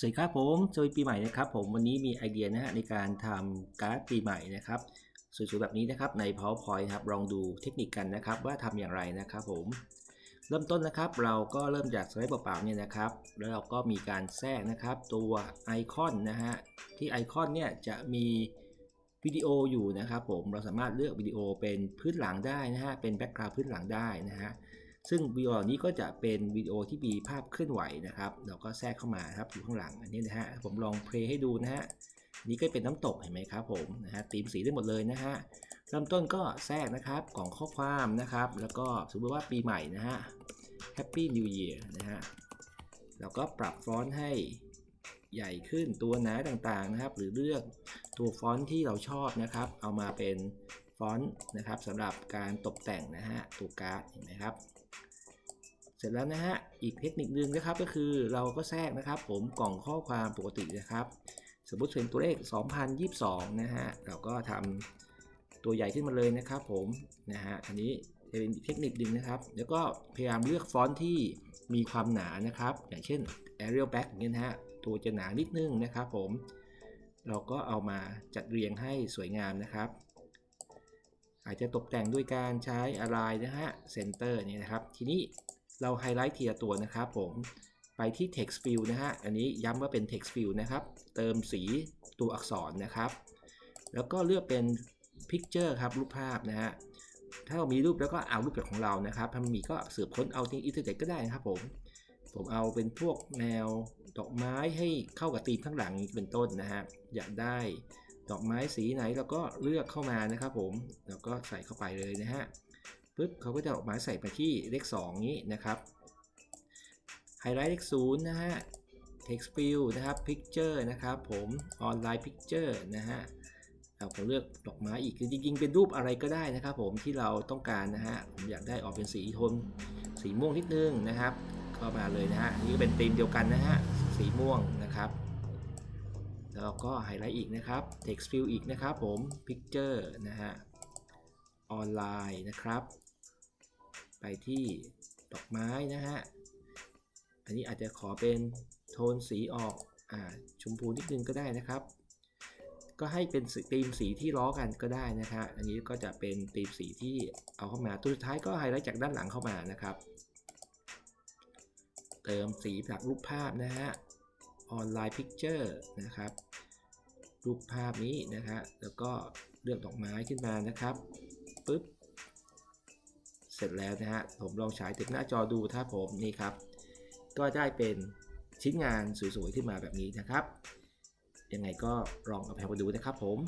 สวัสดีครับผมสวัสดีปีใหม่นะครับผมวันนี้มีไอเดียนะฮะในการทำการ์ดปีใหม่นะครับสวยๆแบบนี้นะครับใน PowerPoint ครับลองดูเทคนิคกันนะครับว่าทำอย่างไรนะครับผม เริ่มต้นนะครับเราก็เริ่มจากสไลด์เปล่าๆเนี่ยนะครับแล้วเราก็มีการแทรกนะครับตัวไอคอนนะฮะที่ไอคอนเนี่ยจะมีวิดีโออยู่นะครับผมเราสามารถเลือกวิดีโอเป็นพื้นหลังได้นะฮะเป็นแบ็กกราวด์พื้นหลังได้นะฮะ ซึ่งวิดีโอนี้ก็จะเป็นวิดีโอที่มีภาพเคลื่อนไหวนะครับ เราก็แทรกเข้ามาครับอยู่ข้างหลังอันนี้นะฮะผมลองเพลย์ให้ดูนะฮะนี่ก็เป็นน้ำตกเห็นไหมครับผมนะฮะตีมสีได้หมดเลยนะฮะเริ่มต้นก็แทรกนะครับกล่องข้อความนะครับ แล้วก็สมมติว่าปีใหม่นะฮะ Happy New Year นะฮะแล้วก็ปรับฟอนต์ให้ใหญ่ขึ้นตัวหนาต่างๆนะครับ หรือเลือกตัวฟอนต์ที่เราชอบนะครับ เอามาเป็น ฟอนต์นะครับสำหรับการตกแต่งนะฮะตัวการ์ดเห็นไหมครับ เสร็จแล้วนะฮะอีกเทคนิคนึงนะครับก็คือเราก็แทรกนะครับ ผมกล่องข้อความปกตินะครับ สมมติเป็นตัวเลข 2022 นะฮะเราก็ทำตัวใหญ่ขึ้นมาเลยนะครับ ผมนะฮะอันนี้จะเป็นเทคนิคหนึ่งนะครับ แล้วก็พยายามเลือกฟอนต์ที่มีความหนานะครับ อย่างเช่น Arial Black อย่างเงี้ยนะฮะตัวจะหนานิดนึงนะครับ ผม เราก็เอามาจัดเรียงให้สวยงามนะครับ อาจจะตกแต่งด้วยการใช้อะไรนะฮะ Center เนี่นะครับ ทีนี้เราไฮไลท์ทีละตัวนะครับผมไปที่ text field นะฮะ อันนี้ย้ำว่าเป็น text field นะครับ เติมสีตัวอักษรนะครับ แล้วก็เลือกเป็น picture ครับ รูปภาพนะฮะ ถ้าเรามีรูปแล้วก็เอารูปแบบของเรานะครับถ้ามีก็สืบค้นเอาที่อินเทอร์เน็ตก็ได้นะครับผม ผมเอาเป็นพวกแนวดอกไม้ให้เข้ากับธีมข้างหลังเป็นต้นนะฮะ อยากได้ ดอกไม้สีไหนเราก็เลือกเข้ามานะครับผมแล้วก็ใส่เข้าไปเลยนะฮะปุ๊บเขาก็จะออกมาใส่ไปที่เลข 2 นี้นะครับไฮไลท์เลข0นะฮะ text field นะครับ picture นะครับผม online picture นะฮะเราก็เลือกดอกไม้อีกคือจริงๆเป็นรูปอะไรก็ได้นะครับผมที่เราต้องการนะฮะผมอยากได้ออกเป็นสีโทนสีม่วงนิดนึงนะครับก็มาเลยนะฮะนี่ก็เป็นธีมเดียวกันนะฮะสีม่วงนะครับ แล้วก็ไฮไลท์อีกนะครับ text field อีกนะครับผม picture นะฮะออนไลน์นะครับ ไปที่ดอกไม้นะฮะ อันนี้อาจจะขอเป็นโทนสีออกอ่าชมพูนิดนึงก็ได้นะครับ ก็ให้เป็นธีมสีที่ล้อกันก็ได้นะครับอันนี้ก็จะเป็นธีมสีที่เอาเข้ามาตัวสุดท้ายก็ไฮไลท์จากด้านหลังเข้ามานะครับ เติมสีจากรูปภาพนะฮะ ออนไลน์พิกเจอร์นะครับรูปภาพนี้นะฮะแล้วก็เลือกดอกไม้ขึ้นมานะครับปึ๊บเสร็จแล้วนะฮะผมลองฉายติดหน้าจอดูถ้าผมนี่ครับ ก็ได้เป็นชิ้นงานสวยๆขึ้นมาแบบนี้นะครับยังไงก็ลองเอาไปดูนะครับผม